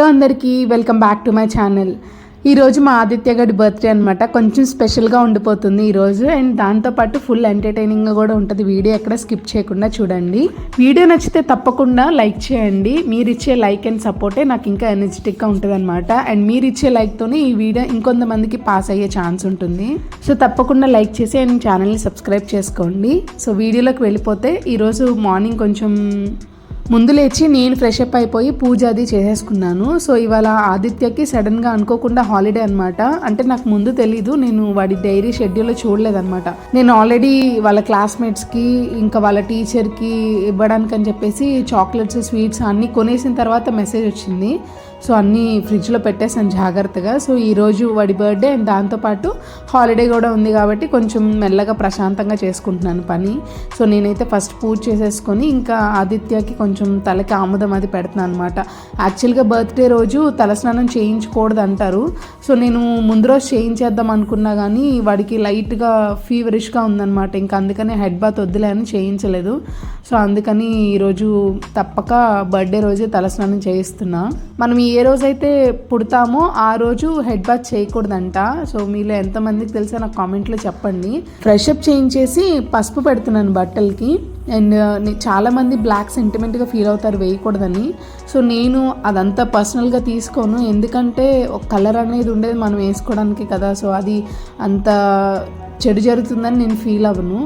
Hello అందరికీ welcome back to my channel. ఈరోజు మా ఆదిత్య గడి బర్త్డే అనమాట కొంచెం స్పెషల్గా ఉండిపోతుంది ఈరోజు అండ్ దాంతోపాటు ఫుల్ ఎంటర్టైనింగ్గా కూడా ఉంటుంది. వీడియో ఎక్కడ స్కిప్ చేయకుండా చూడండి. వీడియో నచ్చితే తప్పకుండా లైక్ చేయండి. మీరు ఇచ్చే లైక్ అండ్ సపోర్టే నాకు ఇంకా ఎనర్జెటిక్గా ఉంటుంది అనమాట అండ్ మీరు ఇచ్చే లైక్తోనే ఈ వీడియో ఇంకొంతమందికి పాస్ అయ్యే ఛాన్స్ ఉంటుంది. సో తప్పకుండా లైక్ చేసి అండ్ ఛానల్ని సబ్స్క్రైబ్ చేసుకోండి. సో వీడియోలోకి వెళ్ళిపోతే ఈరోజు మార్నింగ్ కొంచెం ముందు లేచి నేను ఫ్రెష్ అప్ అయిపోయి పూజ అది చేసేసుకున్నాను. సో ఇవాళ ఆదిత్యకి సడన్గా అనుకోకుండా హాలిడే అనమాట అంటే నాకు ముందు తెలీదు నేను వాడి డైరీ షెడ్యూల్లో చూడలేదనమాట నేను ఆల్రెడీ వాళ్ళ క్లాస్మేట్స్కి ఇంకా వాళ్ళ టీచర్కి ఇవ్వడానికి అని చెప్పేసి చాక్లెట్స్ స్వీట్స్ అన్నీ కొనేసిన తర్వాత మెసేజ్ వచ్చింది. సో అన్నీ ఫ్రిడ్జ్లో పెట్టేసాను జాగ్రత్తగా. సో ఈరోజు వాడి బర్త్డే అండ్ దాంతోపాటు హాలిడే కూడా ఉంది కాబట్టి కొంచెం మెల్లగా ప్రశాంతంగా చేసుకుంటున్నాను పని. సో నేనైతే ఫస్ట్ పూజ చేసేసుకొని ఇంకా ఆదిత్యకి కొంచెం తలకి ఆముదం అది పెడుతున్నాను అనమాట యాక్చువల్గా బర్త్డే రోజు తలస్నానం చేయించకూడదు అంటారు సో నేను ముందు రోజు చేయించేద్దాం అనుకున్నా కానీ వాడికి లైట్గా ఫీవరిష్గా ఉందన్నమాట. ఇంకా అందుకని హెడ్ బాత్ వద్దులే అని చేయించలేదు. సో అందుకని ఈరోజు తప్పక బర్త్డే రోజే తలస్నానం చేయిస్తున్నా. మనం ఈ ఏ రోజైతే పుడతామో ఆ రోజు హెడ్ బాత్ చేయకూడదంట. సో మీలో ఎంతమందికి తెలుసా నాకు కామెంట్లో చెప్పండి. ఫ్రెష్ అప్ చేయించేసి పసుపు పెడుతున్నాను బట్టలకి. అండ్ చాలామంది బ్లాక్ సెంటిమెంట్గా ఫీల్ అవుతారు వేయకూడదని. సో నేను అదంతా పర్సనల్గా తీసుకోను. ఎందుకంటే ఒక కలర్ అనేది ఉండేది మనం వేసుకోవడానికి కదా. సో అది అంత చెడు జరుగుతుందని నేను ఫీల్ అవ్వను.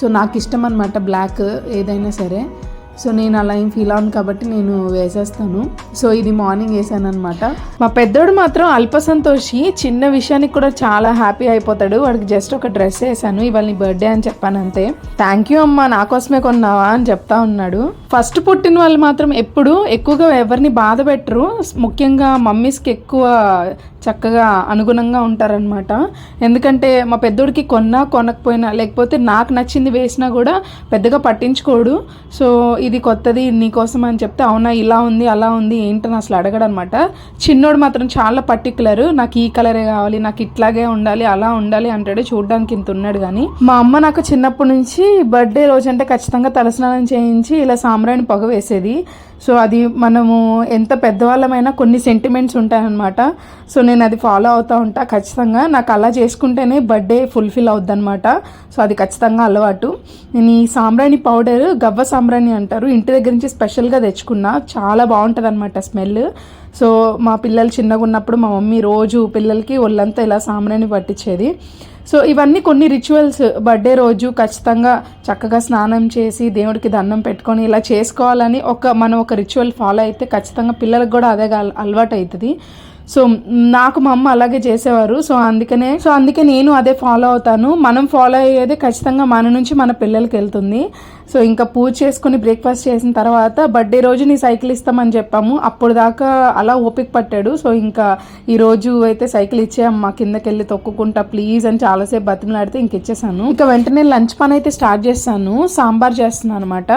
సో నాకు ఇష్టం అనమాట బ్లాక్ ఏదైనా సరే. సో నేను అలా ఏం ఫీల్ అవును కాబట్టి నేను వేసేస్తాను. సో ఇది మార్నింగ్ వేసాను అనమాట మా పెద్దోడు మాత్రం అల్ప సంతోషి చిన్న విషయానికి కూడా చాలా హ్యాపీ అయిపోతాడు. వాడికి జస్ట్ ఒక డ్రెస్ వేసాను ఇవాళ నీ బర్త్డే అని చెప్పాను అంతే థ్యాంక్ యూ అమ్మా నా కోసమే కొన్నావా అని చెప్తా ఉన్నాడు. ఫస్ట్ పుట్టిన వాళ్ళు మాత్రం ఎప్పుడు ఎక్కువగా ఎవరిని బాధ పెట్టరు. ముఖ్యంగా మమ్మీస్కి ఎక్కువ చక్కగా అనుగుణంగా ఉంటారనమాట ఎందుకంటే మా పెద్దోడికి కొన్నా కొనకపోయినా లేకపోతే నాకు నచ్చింది వేసినా కూడా పెద్దగా పట్టించుకోడు. సో ఇది కొత్తది నీకోసం అని చెప్తే అవునా ఇలా ఉంది అలా ఉంది ఏంటని అసలు అడగడనమాట చిన్నోడు మాత్రం చాలా పర్టికులర్ నాకు ఈ కలరే కావాలి నాకు ఇట్లాగే ఉండాలి అలా ఉండాలి అంటాడు చూడడానికి ఇంత ఉన్నాడు కానీ మా అమ్మ నాకు చిన్నప్పటి నుంచి బర్త్డే రోజు అంటే ఖచ్చితంగా తలస్నానం చేయించి ఇలా సాంబ్రాణి పొగ వేసేది. సో అది మనము ఎంత పెద్దవాళ్ళమైనా కొన్ని సెంటిమెంట్స్ ఉంటాయన్నమాట. సో నేను అది ఫాలో అవుతూ ఉంటా ఖచ్చితంగా. నాకు అలా చేసుకుంటేనే బర్త్డే ఫుల్ఫిల్ అవుద్ది అనమాట సో అది ఖచ్చితంగా అలవాటు. నేను ఈ సాంబ్రాణి పౌడర్ గవ్వ సాంబ్రాణి అంటారు. ఇంటి దగ్గర నుంచి స్పెషల్గా తెచ్చుకున్నా. చాలా బాగుంటుంది అనమాట స్మెల్ సో మా పిల్లలు చిన్నగా ఉన్నప్పుడు మా మమ్మీ రోజు పిల్లలకి ఒళ్ళంతా ఇలా సాంబ్రాణి పట్టించేది. సో ఇవన్నీ కొన్ని రిచువల్స్ బర్త్డే రోజు ఖచ్చితంగా చక్కగా స్నానం చేసి దేవుడికి దండం పెట్టుకొని ఇలా చేసుకోవాలని ఒక మనం ఒక రిచువల్ ఫాలో అయితే ఖచ్చితంగా పిల్లలకు కూడా అదే అలవాటు అవుతుంది. సో నాకు మా అమ్మ అలాగే చేసేవారు. సో అందుకనే సో అందుకే నేను అదే ఫాలో అవుతాను. మనం ఫాలో అయ్యేది ఖచ్చితంగా మన నుంచి మన పిల్లలకి వెళ్తుంది. సో ఇంకా పూజ చేసుకుని బ్రేక్ఫాస్ట్ చేసిన తర్వాత బర్త్డే రోజు నీ సైకిల్ ఇస్తామని చెప్పాము. అప్పుడు దాకా అలా ఓపిక పట్టాడు. సో ఇంకా ఈరోజు అయితే సైకిల్ ఇచ్చే మా కిందకి వెళ్ళి తొక్కుకుంటా ప్లీజ్ అని చాలాసేపు బతిమలాడితే ఇంక ఇచ్చేసాను. ఇంకా వెంటనే లంచ్ పని అయితే స్టార్ట్ చేస్తాను. సాంబార్ చేస్తున్నాను అనమాట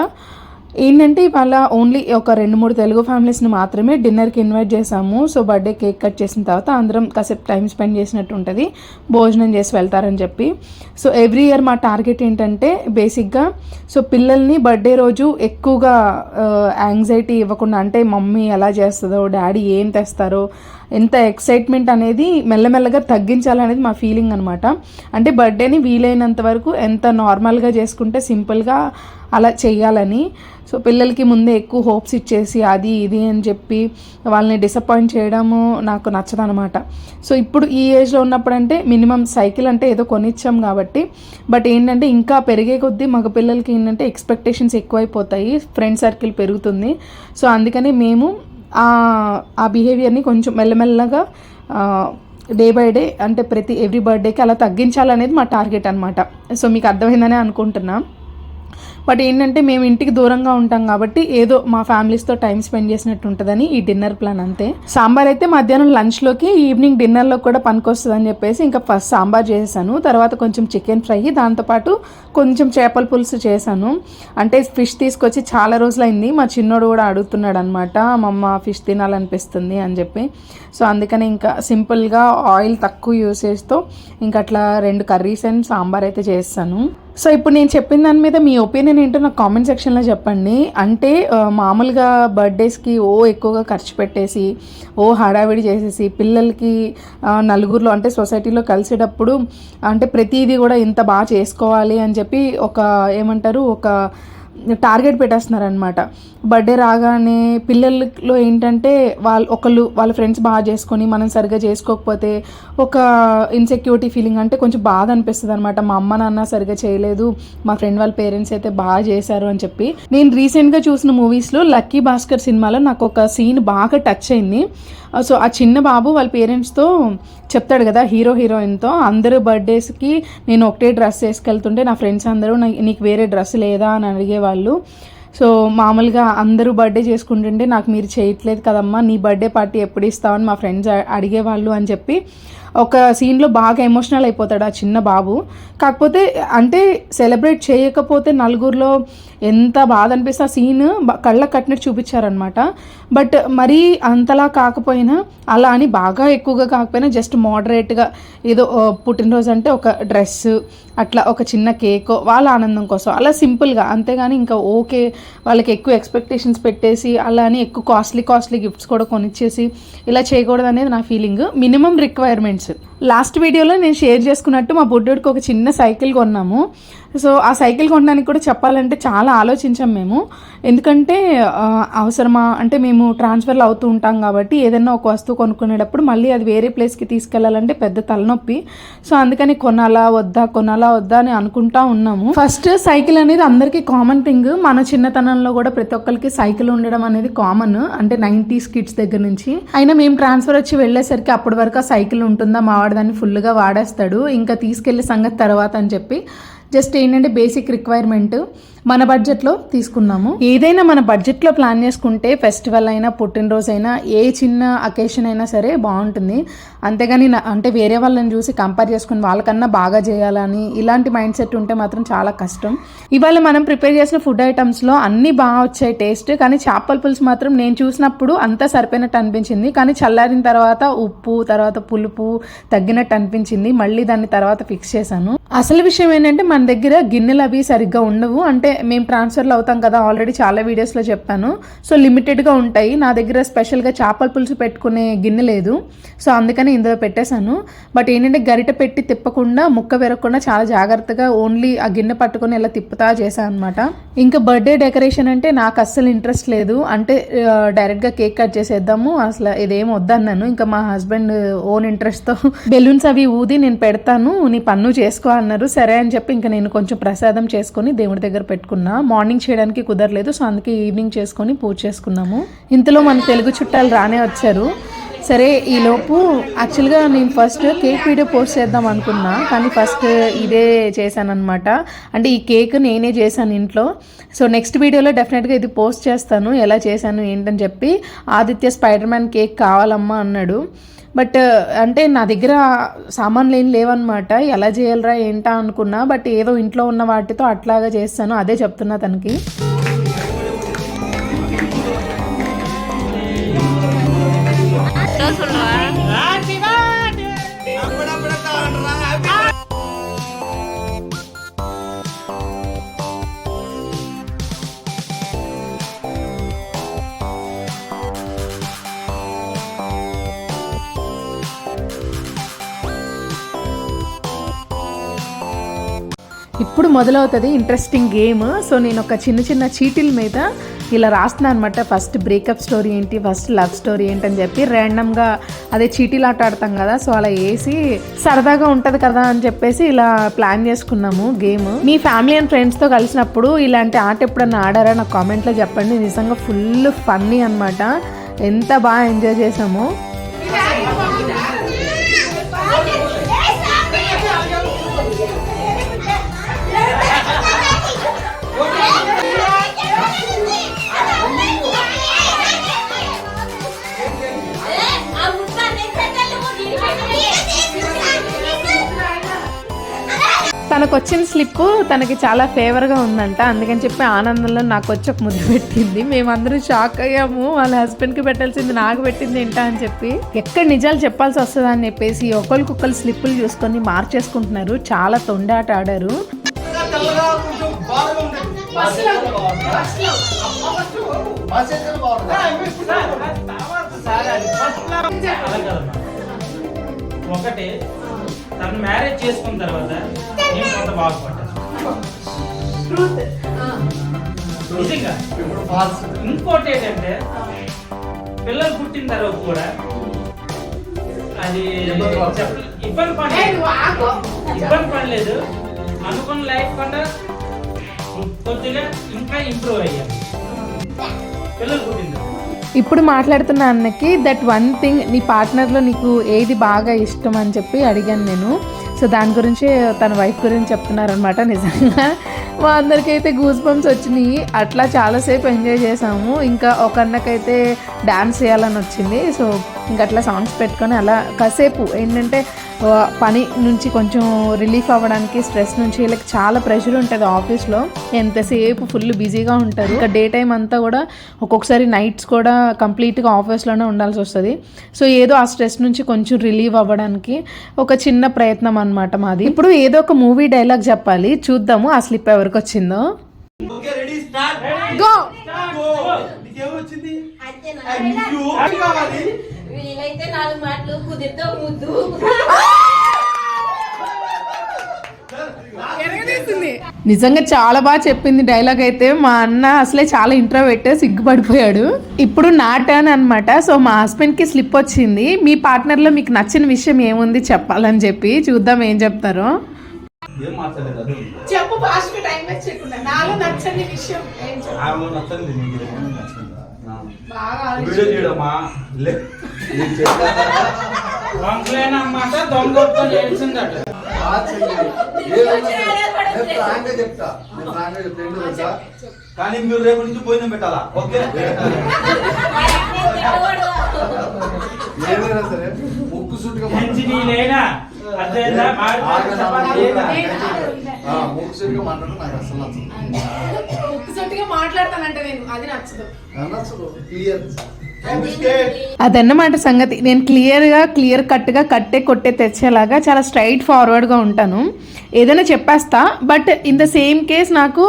ఏంటంటే ఇవాళ ఓన్లీ ఒక రెండు మూడు తెలుగు ఫ్యామిలీస్ని మాత్రమే డిన్నర్కి ఇన్వైట్ చేసాము సో బర్త్డే కేక్ కట్ చేసిన తర్వాత అందరం కాసేపు టైం స్పెండ్ చేసినట్టు ఉంటుంది. భోజనం చేసి వెళ్తారని చెప్పి. సో ఎవ్రీ ఇయర్ మా టార్గెట్ ఏంటంటే బేసిక్గా సో పిల్లల్ని బర్త్డే రోజు ఎక్కువగా uh, యాంగ్జైటీ ఇవ్వకుండా అంటే మమ్మీ ఎలా చేస్తుందో డాడీ ఏం తెస్తారో ఎంత ఎక్సైట్మెంట్ అనేది మెల్లమెల్లగా తగ్గించాలనేది మా ఫీలింగ్ అనమాట అంటే బర్త్డేని వీలైనంత వరకు ఎంత నార్మల్గా చేసుకుంటే సింపుల్గా అలా చేయాలని. సో పిల్లలకి ముందే ఎక్కువ హోప్స్ ఇచ్చేసి అది ఇది అని చెప్పి వాళ్ళని డిసప్పాయింట్ చేయడము నాకు నచ్చదనమాట సో ఇప్పుడు ఈ ఏజ్లో ఉన్నప్పుడు అంటే మినిమం సైకిల్ అంటే ఏదో కొనిచ్చాం కాబట్టి. బట్ ఏంటంటే ఇంకా పెరిగే కొద్దీ మగ పిల్లలకి ఏంటంటే ఎక్స్పెక్టేషన్స్ ఎక్కువైపోతాయి. ఫ్రెండ్ సర్కిల్ పెరుగుతుంది. సో అందుకని మేము ఆ- బిహేవియర్ని కొంచెం మెల్లమెల్లగా డే బై డే అంటే ప్రతి ఎవ్రీ బర్త్డేకి అలా తగ్గించాలనేది మా టార్గెట్ అనమాట సో మీకు అర్థమైందనే అనుకుంటున్నాను బట్ ఏంటంటే మేము ఇంటికి దూరంగా ఉంటాం కాబట్టి ఏదో మా ఫ్యామిలీస్తో టైం స్పెండ్ చేసినట్టు ఉంటుందని ఈ డిన్నర్ ప్లాన్ అంతే. సాంబార్ అయితే మధ్యాహ్నం లంచ్లోకి ఈవినింగ్ డిన్నర్లో కూడా పనికొస్తుంది అని చెప్పేసి ఇంకా ఫస్ట్ సాంబార్ చేశాను తర్వాత కొంచెం చికెన్ ఫ్రై దాంతోపాటు కొంచెం చేపల పులుసు చేశాను. అంటే ఫిష్ తీసుకొచ్చి చాలా రోజులైంది. మా చిన్నోడు కూడా అడుగుతున్నాడు అనమాట మా అమ్మ ఫిష్ తినాలనిపిస్తుంది అని చెప్పి. సో అందుకని ఇంకా సింపుల్గా ఆయిల్ తక్కువ యూసేజ్తో ఇంకా అట్లా రెండు కర్రీస్ అండ్ సాంబార్ అయితే చేస్తాను. సో ఇప్పుడు నేను చెప్పిన దాని మీద మీ ఒపీనియన్ ఏంటో నాకు కామెంట్ సెక్షన్లో చెప్పండి. అంటే మామూలుగా బర్త్డేస్కి ఓ ఎక్కువగా ఖర్చు పెట్టేసి ఓ హడావిడి చేసేసి పిల్లలకి నలుగురిలో అంటే సొసైటీలో కలిసేటప్పుడు అంటే ప్రతిదీ కూడా ఇంత బాగా చేసుకోవాలి అని చెప్పి ఒక ఏమంటారు ఒక టార్గెట్ పెట్టేస్తున్నారనమాట బర్త్డే రాగానే పిల్లల్లో ఏంటంటే వాళ్ళు ఒకళ్ళు వాళ్ళ ఫ్రెండ్స్ బాగా చేసుకొని మనం సరిగ్గా చేసుకోకపోతే ఒక ఇన్సెక్యూరిటీ ఫీలింగ్ అంటే కొంచెం బాధ అనిపిస్తుంది అనమాట మా అమ్మ నాన్న సరిగ్గా చేయలేదు మా ఫ్రెండ్ వాళ్ళ పేరెంట్స్ అయితే బాగా చేశారు అని చెప్పి. నేను రీసెంట్గా చూసిన మూవీస్లో లక్కీ భాస్కర్ సినిమాలో నాకు ఒక సీన్ బాగా టచ్ అయింది. సో ఆ చిన్న బాబు వాళ్ళ పేరెంట్స్తో చెప్తాడు కదా హీరో హీరోయిన్తో అందరూ బర్త్డేస్కి నేను ఒకటే డ్రెస్ వేసుకెళ్తుంటే నా ఫ్రెండ్స్ అందరూ నీకు వేరే డ్రెస్ లేదా? అని అడిగేవాళ్ళు. సో మామూలుగా అందరూ బర్త్డే చేసుకుంటుంటే నాకు మీరు చేయట్లేదు కదమ్మా నీ బర్త్డే పార్టీ ఎప్పుడు ఇస్తావని మా ఫ్రెండ్స్ అడిగేవాళ్ళు అని చెప్పి ఒక సీన్లో బాగా ఎమోషనల్ అయిపోతాడు ఆ చిన్న బాబు. కాకపోతే అంటే సెలబ్రేట్ చేయకపోతే నలుగురిలో ఎంత బాధ అనిపిస్తే ఆ సీన్ కళ్ళకు కట్టినట్టు చూపించారనమాట బట్ మరీ అంతలా కాకపోయినా అలా అని బాగా ఎక్కువగా కాకపోయినా జస్ట్ మోడరేట్గా ఏదో పుట్టినరోజు అంటే ఒక డ్రెస్ అట్లా ఒక చిన్న కేక్ వాళ్ళ ఆనందం కోసం. అలా సింపుల్గా అంతేగాని ఇంకా ఓకే వాళ్ళకి ఎక్కువ ఎక్స్పెక్టేషన్స్ పెట్టేసి అలా అని ఎక్కువ కాస్ట్లీ కాస్ట్లీ గిఫ్ట్స్ కూడా కొనిచ్చేసి ఇలా చేయకూడదు అనేది నా ఫీలింగ్ మినిమం రిక్వైర్మెంట్స్ లాస్ట్ వీడియోలో నేను షేర్ చేసుకున్నట్టు మా బుడ్డోడికి ఒక చిన్న సైకిల్ కొన్నాము. సో ఆ సైకిల్ కొనడానికి కూడా చెప్పాలంటే చాలా ఆలోచించాం మేము. ఎందుకంటే అవసరమా? అంటే మేము ట్రాన్స్ఫర్లు అవుతూ ఉంటాం కాబట్టి ఏదైనా ఒక వస్తువు కొనుక్కునేటప్పుడు మళ్ళీ అది వేరే ప్లేస్కి తీసుకెళ్ళాలంటే పెద్ద తలనొప్పి. సో అందుకని కొనాలా వద్దా కొనాలా వద్దా అని అనుకుంటా ఉన్నాము. ఫస్ట్ సైకిల్ అనేది అందరికీ కామన్ థింగ్. మన చిన్నతనంలో కూడా ప్రతి ఒక్కరికి సైకిల్ ఉండడం అనేది కామన్. అంటే నైంటీస్ కిడ్స్ దగ్గర నుంచి. అయినా మేము ట్రాన్స్ఫర్ వచ్చి వెళ్ళేసరికి అప్పటి వరకు ఆ సైకిల్ ఉంటుందా మా దాన్ని ఫుల్గా వాడేస్తాడు. ఇంకా తీసుకెళ్ళే సంగతి తర్వాత అని చెప్పి జస్ట్ ఏంటంటే బేసిక్ రిక్వైర్మెంట్. మన బడ్జెట్లో తీసుకున్నాము. ఏదైనా మన బడ్జెట్లో ప్లాన్ చేసుకుంటే ఫెస్టివల్ అయినా పుట్టినరోజు అయినా ఏ చిన్న అకేషన్ అయినా సరే బాగుంటుంది. అంతేగాని నా- అంటే వేరే వాళ్ళని చూసి కంపేర్ చేసుకుని వాళ్ళకన్నా బాగా చేయాలని ఇలాంటి మైండ్ సెట్ ఉంటే మాత్రం చాలా కష్టం. ఇవాళ మనం ప్రిపేర్ చేసిన ఫుడ్ ఐటమ్స్లో అన్నీ బాగా వచ్చాయి టేస్ట్ కానీ చేపల పులుసు మాత్రం నేను చూసినప్పుడు అంతా సరిపోయినట్టు అనిపించింది. కానీ చల్లారిన తర్వాత ఉప్పు తర్వాత పులుపు తగ్గినట్టు అనిపించింది. మళ్ళీ దాన్ని తర్వాత ఫిక్స్ చేశాను. అసలు విషయం ఏంటంటే మన దగ్గర గిన్నెలు అవి సరిగ్గా ఉండవు. అంటే మేము ట్రాన్స్ఫర్లు అవుతాం కదా ఆల్రెడీ చాలా వీడియోస్లో చెప్పాను. సో లిమిటెడ్గా ఉంటాయి. నా దగ్గర స్పెషల్గా చేపల పులుసు పెట్టుకునే గిన్నె లేదు. సో అందుకని ఇందులో పెట్టేశాను. బట్ ఏంటంటే గరిట పెట్టి తిప్పకుండా ముక్క పెరగకుండా చాలా జాగ్రత్తగా ఓన్లీ ఆ గిన్నె పట్టుకొని ఇలా తిప్పుతా చేశాను అనమాట ఇంకా బర్త్డే డెకరేషన్ అంటే నాకు అస్సలు ఇంట్రెస్ట్ లేదు. అంటే డైరెక్ట్గా కేక్ కట్ చేసేద్దాము. అసలు ఇదేం వద్దన్నాను ఇంకా మా హస్బెండ్ ఓన్ ఇంట్రెస్ట్తో బెలూన్స్ అవి ఊది నేను పెడతాను. నీ పన్ను చేసుకో అన్నారు. సరే అని చెప్పి ఇంకా నేను కొంచెం ప్రసాదం చేసుకొని దేవుడి దగ్గర పెట్టుకున్నా. మార్నింగ్ చేయడానికి కుదరలేదు సో అందుకే ఈవినింగ్ చేసుకొని పూజ చేసుకున్నాము. ఇంతలో మన తెలుగు చుట్టాలు రానే వచ్చారు. సరే ఈలోపు యాక్చువల్గా నేను ఫస్ట్ కేక్ వీడియో పోస్ట్ చేద్దాం అనుకున్నా కానీ ఫస్ట్ ఇదే చేశానమాట అంటే ఈ కేక్ నేనే చేశాను ఇంట్లో. సో నెక్స్ట్ వీడియోలో డెఫినెట్గా ఇది పోస్ట్ చేస్తాను ఎలా చేశాను ఏంటని చెప్పి ఆదిత్య స్పైడర్ మ్యాన్ కేక్ కావాలమ్మా అన్నాడు. బట్ అంటే నా దగ్గర సామాన్లు ఏం లేవన్నమాట. ఎలా చేయాలరా ఏంటా అనుకున్నా బట్ ఏదో ఇంట్లో ఉన్న వాటితో అట్లాగా చేస్తాను. అదే చెప్తున్నా తనకి. ఇప్పుడు మొదలవుతుంది ఇంట్రెస్టింగ్ గేమ్ సో నేను ఒక చిన్న చిన్న చీటీల మీద ఇలా రాస్తున్నాను అనమాట ఫస్ట్ బ్రేకప్ స్టోరీ ఏంటి ఫస్ట్ లవ్ స్టోరీ ఏంటి అని చెప్పి ర్యాండమ్గా అదే చీటీలు ఆట ఆడతాం కదా సో అలా వేసి సరదాగా ఉంటుంది కదా అని చెప్పేసి ఇలా ప్లాన్ చేసుకున్నాము గేమ్ మీ ఫ్యామిలీ అండ్ ఫ్రెండ్స్తో కలిసినప్పుడు ఇలాంటి ఆట ఎప్పుడన్నా ఆడారా? నాకు కామెంట్లో చెప్పండి. నిజంగా ఫుల్ ఫన్నీ అనమాట ఎంత బాగా ఎంజాయ్ చేసాము తనకు వచ్చిన స్లిప్ తనకి చాలా ఫేవర్గా ఉందంట. అందుకని చెప్పి ఆనందంలో నాకు వచ్చి ఒక ముద్దు పెట్టింది. మేమందరం షాక్ అయ్యాము. వాళ్ళ హస్బెండ్కి పెట్టాల్సింది నాకు పెట్టింది ఏంటా అని చెప్పి. ఎక్కడ నిజాలు చెప్పాల్సి వస్తుంది అని చెప్పేసి ఒకరికొకరు స్లిప్పులు చూసుకొని మార్చేసుకుంటున్నారు. చాలా తొండాట ఆడారు. ఒకటి తను మ్యారేజ్ చేసుకున్న తర్వాత నేను కొంత బాగుపడ్డాను. నిజంగా. ఇంకోటి ఏంటంటే పిల్లలు పుట్టిన తర్వాత కూడా అది ఇబ్బంది పడలేదు. ఇబ్బంది పడలేదు. అనుకున్న లైఫ్ కన్నా కొద్దిగా ఇంకా ఇంప్రూవ్ అయ్యాను. పిల్లలు పుట్టిన తర్వాత. ఇప్పుడు మాట్లాడుతున్న అన్నకి దట్ వన్ థింగ్ నీ పార్ట్నర్లో నీకు ఏది బాగా ఇష్టం అని చెప్పి అడిగాను నేను. సో దాని గురించి తన వైఫ్ గురించి చెప్తున్నారనమాట నిజంగా. మా అందరికైతే గూస్ బంప్స్ వచ్చినాయి. అట్లా చాలాసేపు ఎంజాయ్ చేసాము. ఇంకా ఒక అన్నకైతే డ్యాన్స్ చేయాలని వచ్చింది. సో ఇంకా అట్లా సాంగ్స్ పెట్టుకొని అలా కాసేపు ఏంటంటే పని నుంచి కొంచెం రిలీఫ్ అవ్వడానికి స్ట్రెస్ నుంచి వీళ్ళకి చాలా ప్రెషర్ ఉంటుంది ఆఫీస్లో ఎంతసేపు ఫుల్ బిజీగా ఉంటారు. ఇంకా డే టైం అంతా కూడా ఒక్కొక్కసారి నైట్స్ కూడా కంప్లీట్గా ఆఫీస్లోనే ఉండాల్సి వస్తుంది. సో ఏదో ఆ స్ట్రెస్ నుంచి కొంచెం రిలీవ్ అవ్వడానికి ఒక చిన్న ప్రయత్నం అనమాట మాది. ఇప్పుడు ఏదో ఒక మూవీ డైలాగ్ చెప్పాలి. చూద్దాము ఆ స్లిప్ ఎవరికి వచ్చిందో. గో నాలుగు మాటలు కుదిరితే ముద్దు. నిజంగా చాలా బాగా చెప్పింది డైలాగ్ అయితే మా అన్న అసలే చాలా ఇంట్రోవెట్ సిగ్గుపడిపోయాడు. ఇప్పుడు నా టర్న్ అనమాట సో మా హస్బెండ్కి స్లిప్ వచ్చింది. మీ పార్ట్నర్లో మీకు నచ్చిన విషయం ఏముంది చెప్పాలని చెప్పి చూద్దాం ఏం చెప్తారో. చెప్పు ఫాస్ట్ టైం వేస్ట్ చేయకుండా. నాలో నచ్చని విషయం వీడియో. దొంగలేని దొంగ? కానీ మీరు రేపు నుంచి భోజనం పెట్టాలా? ఓకే. సరే ముక్కు సూటిగా మంచి నీళ్ళైనా అదేనా? సూటిగా మాట్లాడడం నాకు అసలు నచ్చదు. మాట్లాడతానంటే నేను అది నచ్చదు. నచ్చదు క్లియర్. అదన్నమాట సంగతి. నేను క్లియర్గా క్లియర్ కట్గా కట్టే కొట్టే తెచ్చేలాగా చాలా స్ట్రైట్ ఫార్వర్డ్గా ఉంటాను. ఏదైనా చెప్పేస్తా but in the same case నాకు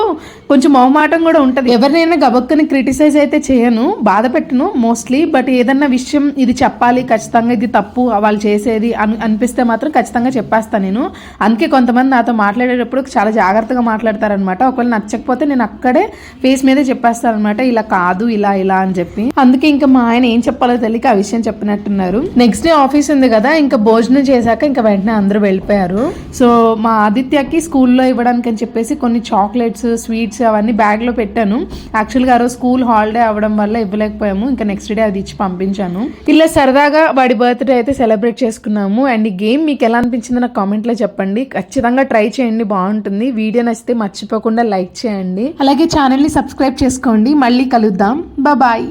కొంచెం మొహమాటం కూడా ఉంటుంది. ఎవరినైనా గబక్కని క్రిటిసైజ్ అయితే చేయను బాధ పెట్టను మోస్ట్లీ బట్ ఏదన్నా విషయం ఇది చెప్పాలి ఖచ్చితంగా ఇది తప్పు వాళ్ళు చేసేది అని అనిపిస్తే మాత్రం ఖచ్చితంగా చెప్పేస్తాను నేను. అందుకే కొంతమంది నాతో మాట్లాడేటప్పుడు చాలా జాగ్రత్తగా మాట్లాడతారనమాట ఒకవేళ నచ్చకపోతే నేను అక్కడే ఫేస్ మీదే చెప్పేస్తానమాట ఇలా కాదు ఇలా ఇలా అని చెప్పి. అందుకే ఇంకా మా ఆయన ఏం చెప్పాలో తెలియక ఆ విషయం చెప్పినట్టున్నారు. నెక్స్ట్ డే ఆఫీస్ ఉంది కదా ఇంకా భోజనం చేశాక ఇంకా వెంటనే అందరూ వెళ్ళిపోయారు. సో మా ఆదిత్యకి స్కూల్లో ఇవ్వడానికి అని చెప్పేసి కొన్ని చాక్లెట్స్ స్వీట్స్ అవన్నీ బ్యాగ్లో పెట్టాను. యాక్చువల్గా ఆ రోజు స్కూల్ హాలిడే అవ్వడం వల్ల ఇవ్వలేకపోయాము. ఇంకా నెక్స్ట్ డే అది ఇచ్చి పంపించాను. ఇలా సరదాగా వాడి బర్త్డే అయితే సెలబ్రేట్ చేసుకున్నాము. అండ్ ఈ గేమ్ మీకు ఎలా అనిపించిందో నాకు కామెంట్లో చెప్పండి. ఖచ్చితంగా ట్రై చేయండి బాగుంటుంది. వీడియో నచ్చితే మర్చిపోకుండా లైక్ చేయండి. అలాగే ఛానల్ని సబ్స్క్రైబ్ చేసుకోండి. మళ్ళీ కలుద్దాం. బాయ్.